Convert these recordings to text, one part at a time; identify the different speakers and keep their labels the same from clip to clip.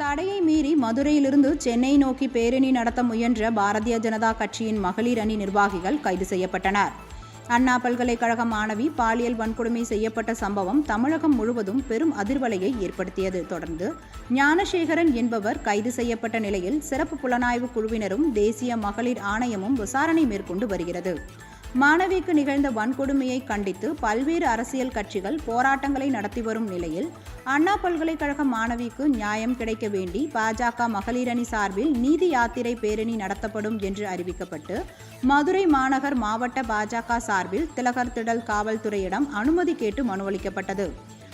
Speaker 1: தடையை மீறி மதுரையிலிருந்து சென்னை நோக்கி பேரணி நடத்த முயன்ற பாரதிய ஜனதா கட்சியின் மகளிர் அணி நிர்வாகிகள் கைது செய்யப்பட்டனர். அண்ணா பல்கலைக்கழக மாணவி பாலியல் வன்கொடுமை செய்யப்பட்ட சம்பவம் தமிழகம் முழுவதும் பெரும் அதிர்வலையை ஏற்படுத்தியது. தொடர்ந்து ஞானசேகரன் என்பவர் கைது செய்யப்பட்ட நிலையில் சிறப்பு புலனாய்வு குழுவினரும் தேசிய மகளிர் ஆணையமும் விசாரணை மேற்கொண்டு வருகிறது. மாணவிக்கு நிகழ்ந்த வன்கொடுமையை கண்டித்து பல்வேறு அரசியல் கட்சிகள் போராட்டங்களை நடத்தி வரும் நிலையில் அண்ணா பல்கலைக்கழக மாணவிக்கு நியாயம் கிடைக்க வேண்டி பாஜக மகளிரணி சார்பில் நீதி யாத்திரை பேரணி நடத்தப்படும் என்று அறிவிக்கப்பட்டு மதுரை மாநகர் மாவட்ட பாஜக சார்பில் திலகர் திடல் காவல்துறையிடம் அனுமதி கேட்டு மனுவளிக்கப்பட்டது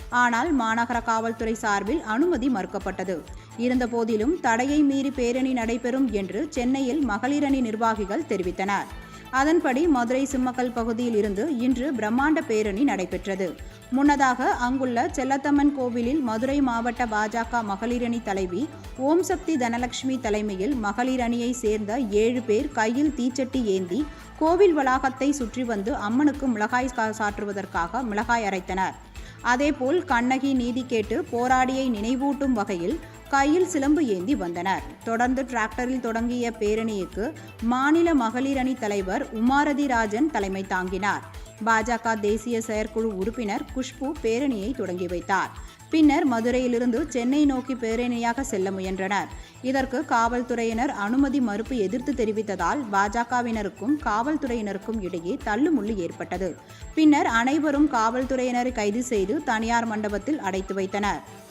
Speaker 1: ஆனால் மாநகர காவல்துறை சார்பில் அனுமதி மறுக்கப்பட்டது. இருந்தபோதிலும் தடையை மீறி பேரணி நடைபெறும் என்று சென்னையில் மகளிரணி நிர்வாகிகள் தெரிவித்தனர். அதன்படி மதுரை சிம்மக்கல் பகுதியில் இருந்து இன்று பிரம்மாண்ட பேரணி நடைபெற்றது. முன்னதாக அங்குள்ள செல்லத்தம்மன் கோவிலில் மதுரை மாவட்ட பாஜக மகளிரணி தலைவி ஓம் சக்தி தனலட்சுமி தலைமையில் மகளிர் அணியை சேர்ந்த ஏழு பேர் கையில் தீச்சட்டி ஏந்தி கோவில் வளாகத்தை சுற்றி வந்து அம்மனுக்கு மிளகாய் சாற்றுவதற்காக மிளகாய் அரைத்தனர். அதேபோல் கண்ணகி நீதி கேட்டு போராடியை நினைவூட்டும் வகையில் கையில் சிலம்பு ஏந்தி வந்தனர். தொடர்ந்து டிராக்டரில் தொடங்கிய பேரணிக்கு மாநில மகளிர் அணி தலைவர் உமாரதி ராஜன் தலைமை தாங்கினார். பாஜக தேசிய செயற்குழு உறுப்பினர் குஷ்பு பேரணியை தொடங்கி வைத்தார். பின்னர் மதுரையிலிருந்து சென்னை நோக்கி பேரணியாக செல்ல முயன்றனர். இதற்கு காவல்துறையினர் அனுமதி மறுப்பு எதிர்த்து தெரிவித்ததால் பாஜகவினருக்கும் காவல்துறையினருக்கும் இடையே தள்ளுமுள்ளு ஏற்பட்டது. பின்னர் அனைவரும் காவல்துறையினரை கைது செய்து தனியார் மண்டபத்தில் அடைத்து வைத்தனர்.